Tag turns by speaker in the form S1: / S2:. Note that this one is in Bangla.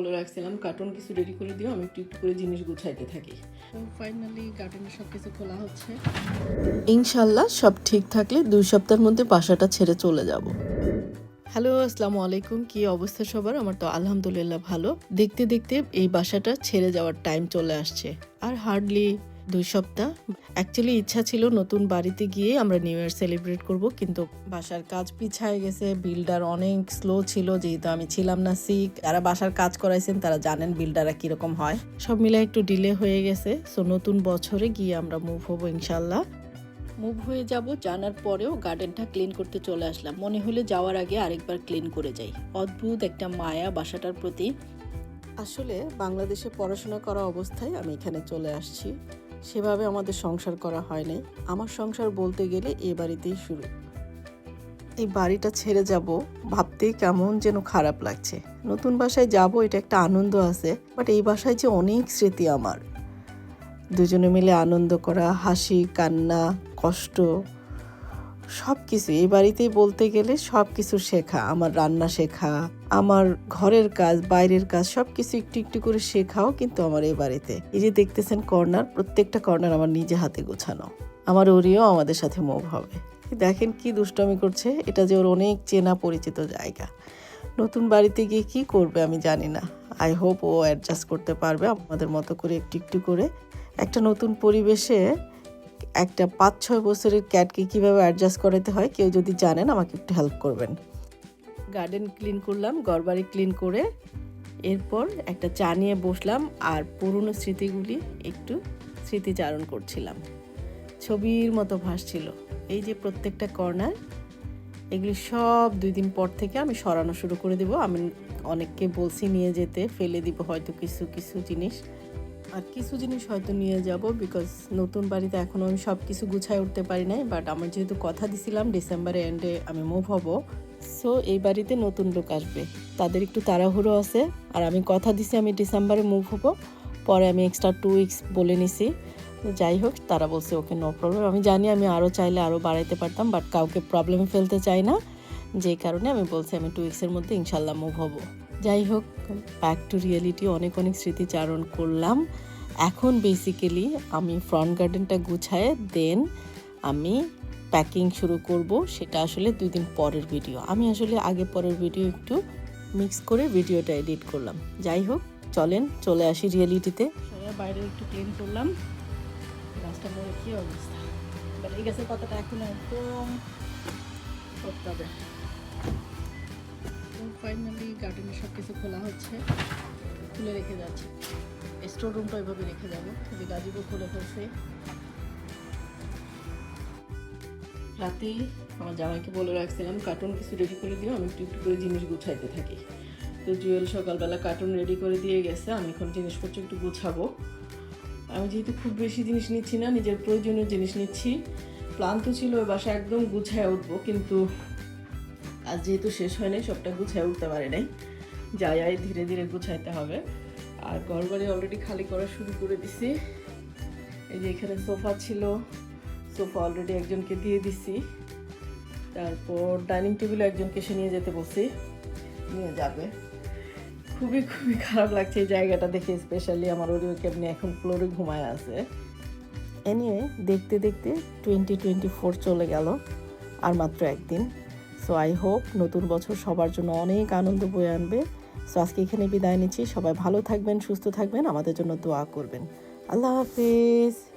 S1: বলে রাখছিলাম কার্টুন কিছু রেডি করে দিও আমি একটু একটু করে জিনিস গুছাইতে থাকি। ফাইনালি কার্টুনের সব কিছু খোলা হচ্ছে। ইনশাল্লাহ সব ঠিক থাকলে দুই সপ্তাহের মধ্যে বাসাটা ছেড়ে চলে যাব। হ্যালো আসসালামু আলাইকুম। কি অবস্থা সবার? আমার তো আলহামদুলিল্লাহ ভালো। দেখতে দেখতে এই বাসাটা ছেড়ে যাওয়ার টাইম চলে আসছে। আর হার্ডলি দুই সপ্তাহ। অ্যাকচুয়ালি ইচ্ছা ছিল নতুন বাড়িতে গিয়ে আমরা নিউ ইয়ার সেলিব্রেট করব, কিন্তু বাসার কাজ পিছায় গেছে বিল্ডার অনেক স্লো ছিল, যেহেতু আমি ছিলাম না সিক যারা বাসার কাজ করাইছেন, তারা জানেন বিল্ডাররা কীরকম হয়। সব মিলে একটু ডিলে হয়ে গেছে সো নতুন বছরে গিয়ে আমরা মুভ হব ইনশাল্লাহ মুভ হয়ে যাব, জানার পরেও গার্ডেনটা ক্লিন করতে চলে আসলাম। মনে হলে যাওয়ার আগে আরেকবার ক্লিন করে যাই। অদ্ভুত একটা মায়া বাসাটার প্রতি। আসলে বাংলাদেশে পড়াশোনা করা অবস্থায় আমি এখানে চলে আসছি। সেভাবে আমাদের সংসার করা হয় নাই আমার সংসার বলতে গেলে এ বাড়িতেই শুরু। এই বাড়িটা ছেড়ে যাব ভাবতেই কেমন যেন খারাপ লাগছে। নতুন বাসায় যাব এটা একটা আনন্দ আছে বাট এই বাসায় যে অনেক স্মৃতি আমার। দুজনে মিলে আনন্দ করা, হাসি, কান্না, কষ্ট সব কিছু এই বাড়িতেই বলতে গেলে সব কিছু শেখা, আমার রান্না শেখা, আমার ঘরের কাজ, বাইরের কাজ সব কিছু একটু একটু করে শেখাও কিন্তু আমার এই বাড়িতে। এই যে দেখতেছেন কর্নার, প্রত্যেকটা কর্নার আমার নিজে হাতে গোছানো। আমার ওরিও আমাদের সাথে মুভ হবে। দেখেন কি দুষ্টমি করছে, এটা যে ওর অনেক চেনা পরিচিত জায়গা। নতুন বাড়িতে গিয়ে কি করবে আমি জানি না। আই হোপ ও অ্যাডজাস্ট করতে পারবে আমাদের মতো করে একটু একটু করে। একটা নতুন পরিবেশে একটা পাঁচ ছয় বছরের ক্যাটকে কীভাবে অ্যাডজাস্ট করাতে হয়, কেউ যদি জানেন, আমাকে একটু হেল্প করবেন। গার্ডেন ক্লিন করলাম, ঘরবাড়ি ক্লিন করে, এরপর একটা চা নিয়ে বসলাম আর পুরনো স্মৃতিগুলি একটু স্মৃতিচারণ করছিলাম। ছবির মতো ভাসছিল। এই যে প্রত্যেকটা কর্নার এগুলি সব দুই দিন পর থেকে আমি সরানো শুরু করে দেব। আমি অনেককে বলছি নিয়ে যেতে, ফেলে দিব হয়তো কিছু কিছু জিনিস। আর কিছু জিনিস হয়তো নিয়ে যাব বিকজ নতুন বাড়িতে এখনও আমি সব কিছু গুছায় উঠতে পারি নাই বাট আমার যেহেতু কথা দিছিলাম ডিসেম্বরে এন্ডে আমি মুভ হব। সো এই বাড়িতে নতুন লোক আসবে। তাদের একটু তাড়াহুড়ো আছে। আর আমি কথা দিছি আমি ডিসেম্বরে মুভ হব। পরে আমি এক্সট্রা টু উইকস বলে নিছি। তো যাই হোক, তারা বলছে, ওকে নো প্রবলেম আমি জানি আমি আরও চাইলে আরও বাড়াইতে পারতাম বাট কাউকে প্রবলেমে ফেলতে চাই না। যে কারণে আমি বলছি আমি টু উইক্সের মধ্যে ইনশাল্লাহ মুভ হব। যাই হোক ব্যাক টু রিয়েলিটি অনেক অনেক স্মৃতিচারণ করলাম। এখন বেসিক্যালি আমি ফ্রন্ট গার্ডেনটা গুছায় দেন আমি প্যাকিং শুরু করব। সেটা আসলে দুই দিন পরের ভিডিও আমি আসলে আগে পরের ভিডিও একটু মিক্স করে ভিডিওটা এডিট করলাম। যাই হোক, চলেন, চলে আসি রিয়েলিটিতে বাইরে একটু ক্লিন করলাম। গাছটা কী অবস্থা? এই গাছের পাতাটা এখন একদম করতে হবে। ফাইনালি গার্ডেনের সব কিছু খোলা হচ্ছে, খুলে রেখে যাচ্ছে। স্টোর রুমটা এভাবে রেখে যাব যে গাজিবো খুলে ফেলছে। রাতেই আমার জামাইকে বলে রাখছিলাম কার্টুন কিছু রেডি করে দিও, আমি একটু একটু করে জিনিস গুছাইতে থাকি। তো জুয়েল সকালবেলা কার্টুন রেডি করে দিয়ে গেছে, আমি এখন জিনিসপত্র একটু গুছাবো। আমি যেহেতু খুব বেশি জিনিস নিচ্ছি না, নিজের প্রয়োজনীয় জিনিস নিচ্ছি। প্ল্যান তো ছিল ওই বাসা একদম গুছায় উঠবো, কিন্তু আজ যেহেতু শেষ হয় নাই, সবটা গুছায় উঠতে পারে নাই। যাই, আয়, ধীরে ধীরে গুছাইতে হবে। আর ঘর বাড়ি অলরেডি খালি করা শুরু করে দিছি। এই যে এখানে সোফা ছিল, সোফা অলরেডি একজনকে দিয়ে দিছি। তারপর ডাইনিং টেবিল একজনকে এসে নিয়ে যেতে বলছি। নিয়ে যাবে। খুবই খুবই খারাপ লাগছে এই জায়গাটা দেখে স্পেশালি আমার ওরিও কেমনি এখন ফ্লোরে ঘুমায় আছে। এনিওয়ে দেখতে দেখতে টোয়েন্টি টোয়েন্টি ফোর চলে গেল, আর মাত্র একদিন। সো আই হোপ নতুন বছর সবার জন্য অনেক আনন্দ বয়ে আনবে। সো আজকে এখানে বিদায় নিচ্ছি। সবাই ভালো থাকবেন, সুস্থ থাকবেন, আমাদের জন্য দোয়া করবেন। আল্লাহ হাফিজ।